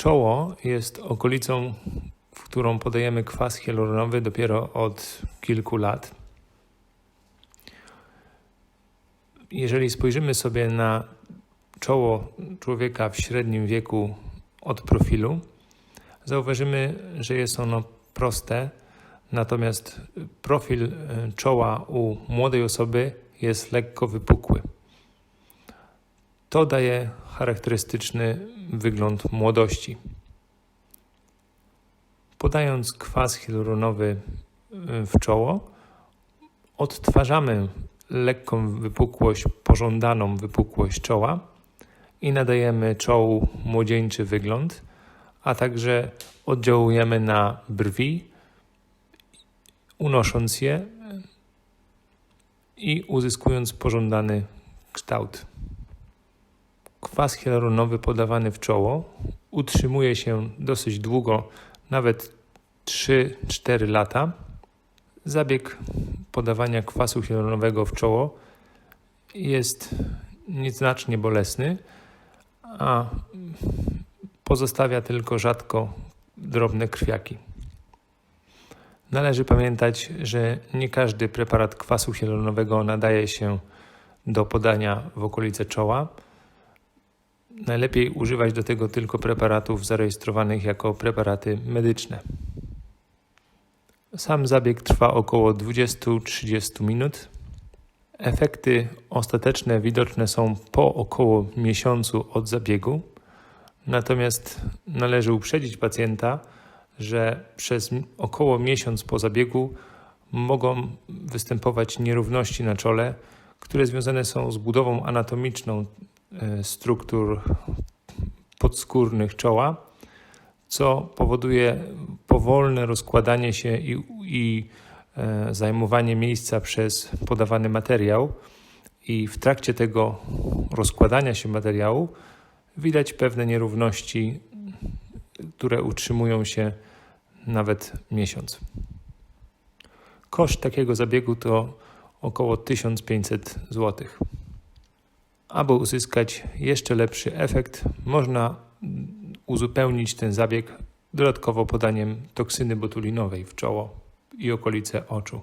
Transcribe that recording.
Czoło jest okolicą, w którą podajemy kwas hialuronowy dopiero od kilku lat. Jeżeli spojrzymy sobie na czoło człowieka w średnim wieku od profilu, zauważymy, że jest ono proste, natomiast profil e, czoła u młodej osoby jest lekko wypukły. To daje charakterystyczny wygląd młodości. Podając kwas hialuronowy y, w czoło, odtwarzamy lekką wypukłość, pożądaną wypukłość czoła i nadajemy czołu młodzieńczy wygląd, a także oddziałujemy na brwi, unosząc je i uzyskując pożądany kształt. Kwas hialuronowy podawany w czoło utrzymuje się dosyć długo, nawet 3-4 lata. Zabieg podawania kwasu hialuronowego w czoło jest nieznacznie bolesny, a pozostawia tylko rzadko drobne krwiaki. Należy pamiętać, że nie każdy preparat kwasu hialuronowego nadaje się do podania w okolice czoła. Najlepiej używać do tego tylko preparatów zarejestrowanych jako preparaty medyczne. Sam zabieg trwa około 20-30 minut. Efekty ostateczne widoczne są po około miesiącu od zabiegu. Natomiast należy uprzedzić pacjenta, że przez około miesiąc po zabiegu mogą występować nierówności na czole, które związane są z budową anatomiczną struktur podskórnych czoła, co powoduje powolne rozkładanie się i, i e, zajmowanie miejsca przez podawany materiał. I w trakcie tego rozkładania się materiału widać pewne nierówności, które utrzymują się nawet miesiąc. Koszt takiego zabiegu to około 1500 zł. Aby uzyskać jeszcze lepszy efekt, można uzupełnić ten zabieg dodatkowo podaniem toksyny botulinowej w czoło i okolice oczu.